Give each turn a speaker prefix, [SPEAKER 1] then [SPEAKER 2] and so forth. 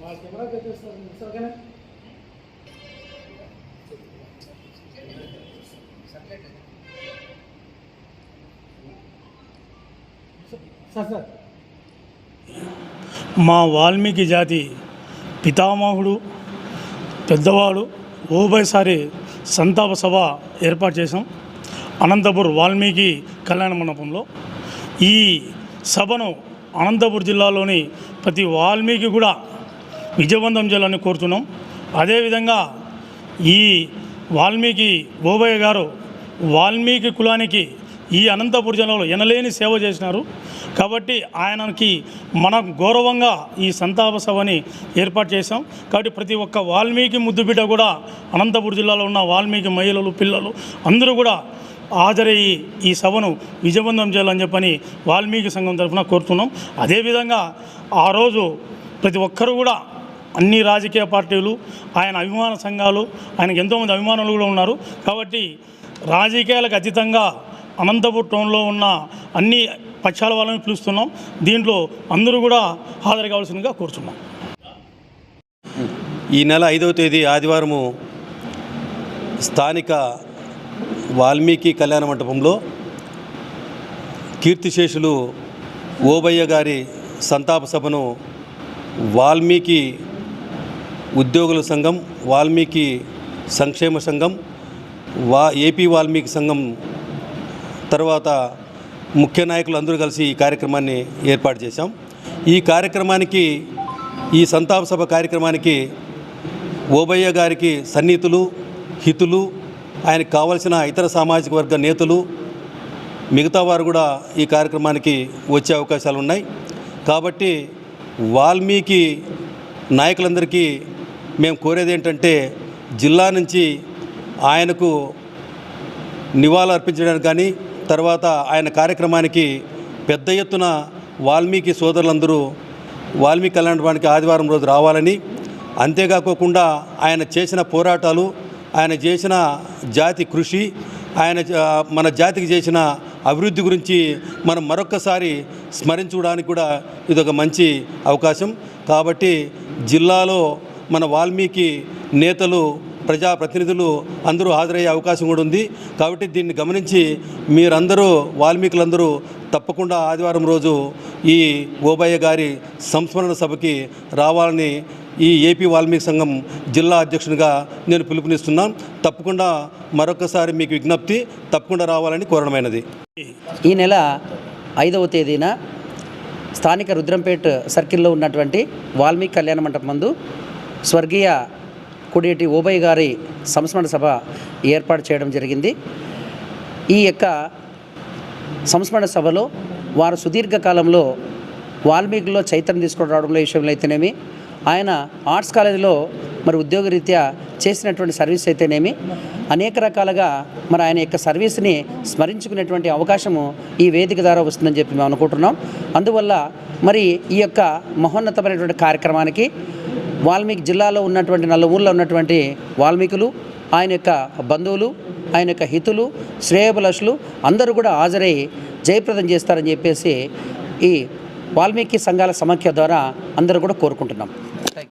[SPEAKER 1] మా కెమెరా పెట్టేస్తారు మిస్ ఓకేనా?
[SPEAKER 2] మా వాల్మీకి జాతి పితామహుడు పెద్దవాడు ఓబైసారి సంతాప సభ ఏర్పాటు చేశాం. అనంతపూర్ వాల్మీకి కళ్యాణ మండపంలో. ఈ సభను అనంతపూర్ జిల్లాలోని ప్రతి వాల్మీకి కూడా విజయవంతం చేయాలని కోరుతున్నాం అదేవిధంగా ఈ వాల్మీకి బోబయ్య గారు వాల్మీకి కులానికి ఈ అనంతపురం జిల్లాలో ఎనలేని సేవ చేసినారు. కాబట్టి ఆయనకి మనం గౌరవంగా ఈ సంతాప సభని ఏర్పాటు చేశాం. కాబట్టి ప్రతి ఒక్క వాల్మీకి ముద్దుబిడ్డ కూడా అనంతపురం జిల్లాలో ఉన్న వాల్మీకి మహిళలు పిల్లలు అందరూ కూడా హాజరయ్యి ఈ సభను విజయవంతం చేయాలని చెప్పని వాల్మీకి సంఘం తరఫున కోరుతున్నాం. అదేవిధంగా ఆ రోజు ప్రతి ఒక్కరూ కూడా అన్ని రాజకీయ పార్టీలు ఆయన అభిమాన సంఘాలు ఆయనకు ఎంతోమంది అభిమానులు కూడా ఉన్నారు. కాబట్టి రాజకీయాలకు అతీతంగా అనంతపూర్ టౌన్లో ఉన్న అన్ని పక్షాల వాళ్ళని పిలుస్తున్నాం. దీంట్లో అందరూ కూడా హాజరు కావాల్సిందిగా కోరుతున్నాం
[SPEAKER 3] ఈ నెల ఐదవ తేదీ ఆదివారము స్థానిక వాల్మీకి కళ్యాణ మండపంలో కీర్తిశేషులు ఓబయ్య గారి సంతాప సభను వాల్మీకి ఉద్యోగుల సంఘం వాల్మీకి సంక్షేమ సంఘం వా ఏపీ వాల్మీకి సంఘం తర్వాత ముఖ్య నాయకులు అందరూ కలిసి ఈ కార్యక్రమాన్ని ఏర్పాటు చేశాం. ఈ కార్యక్రమానికి ఈ సంతాప సభ కార్యక్రమానికి ఓబయ్య గారికి సన్నిహితులు హితులు ఆయనకు కావలసిన ఇతర సామాజిక వర్గ నేతలు మిగతా వారు కూడా ఈ కార్యక్రమానికి వచ్చే అవకాశాలు ఉన్నాయి. కాబట్టి వాల్మీకి నాయకులందరికీ మేము కోరేది ఏంటంటే జిల్లా నుంచి ఆయనకు నివాళులు అర్పించడానికి కానీ తర్వాత ఆయన కార్యక్రమానికి పెద్ద ఎత్తున వాల్మీకి సోదరులందరూ వాల్మీకి కళ్యాణానికి ఆదివారం రోజు రావాలని అంతేకాకోకుండా ఆయన చేసిన పోరాటాలు ఆయన చేసిన జాతి కృషి ఆయన మన జాతికి చేసిన అభివృద్ధి గురించి మనం మరొక్కసారి స్మరించుకోవడానికి కూడా ఇదొక మంచి అవకాశం. కాబట్టి జిల్లాలో మన వాల్మీకి నేతలు ప్రజాప్రతినిధులు అందరూ హాజరయ్యే అవకాశం కూడా ఉంది. కాబట్టి దీన్ని గమనించి మీరందరూ వాల్మీకులందరూ తప్పకుండా ఆదివారం రోజు ఈ ఓబయ్య గారి సంస్మరణ సభకి రావాలని ఈ ఏపీ వాల్మీకి సంఘం జిల్లా అధ్యక్షునిగా నేను పిలుపునిస్తున్నాను. తప్పకుండా మరొకసారి మీకు విజ్ఞప్తి తప్పకుండా రావాలని కోరడమైనది.
[SPEAKER 4] ఈ నెల ఐదవ తేదీన స్థానిక రుద్రంపేట్ సర్కిల్లో ఉన్నటువంటి వాల్మీకి కళ్యాణ మండపం మందు స్వర్గీయ కుడిటి ఉభయ గారి సంస్మరణ సభ ఏర్పాటు చేయడం జరిగింది. ఈ యొక్క సంస్మరణ సభలో వారు సుదీర్ఘకాలంలో వాల్మీకిలో చైతన్యం తీసుకొని రావడంలో విషయంలో అయితేనేమి ఆయన ఆర్ట్స్ కాలేజీలో మరి ఉద్యోగరీత్యా చేసినటువంటి సర్వీస్ అయితేనేమి అనేక రకాలుగా మరి ఆయన యొక్క సర్వీస్ని స్మరించుకునేటువంటి అవకాశము ఈ వేదిక ద్వారా వస్తుందని చెప్పి మేము అనుకుంటున్నాం. అందువల్ల మరి ఈ యొక్క మహోన్నతమైనటువంటి కార్యక్రమానికి వాల్మీకి జిల్లాలో ఉన్నటువంటి నలుగురులో ఉన్నటువంటి వాల్మీకులు ఆయన యొక్క బంధువులు ఆయన యొక్క హితులు శ్రేయభిలాషులు అందరూ కూడా హాజరై జయప్రదం చేస్తారని చెప్పేసి ఈ వాల్మీకి సంఘాల సమాఖ్య ద్వారా అందరూ కూడా కోరుకుంటున్నాం.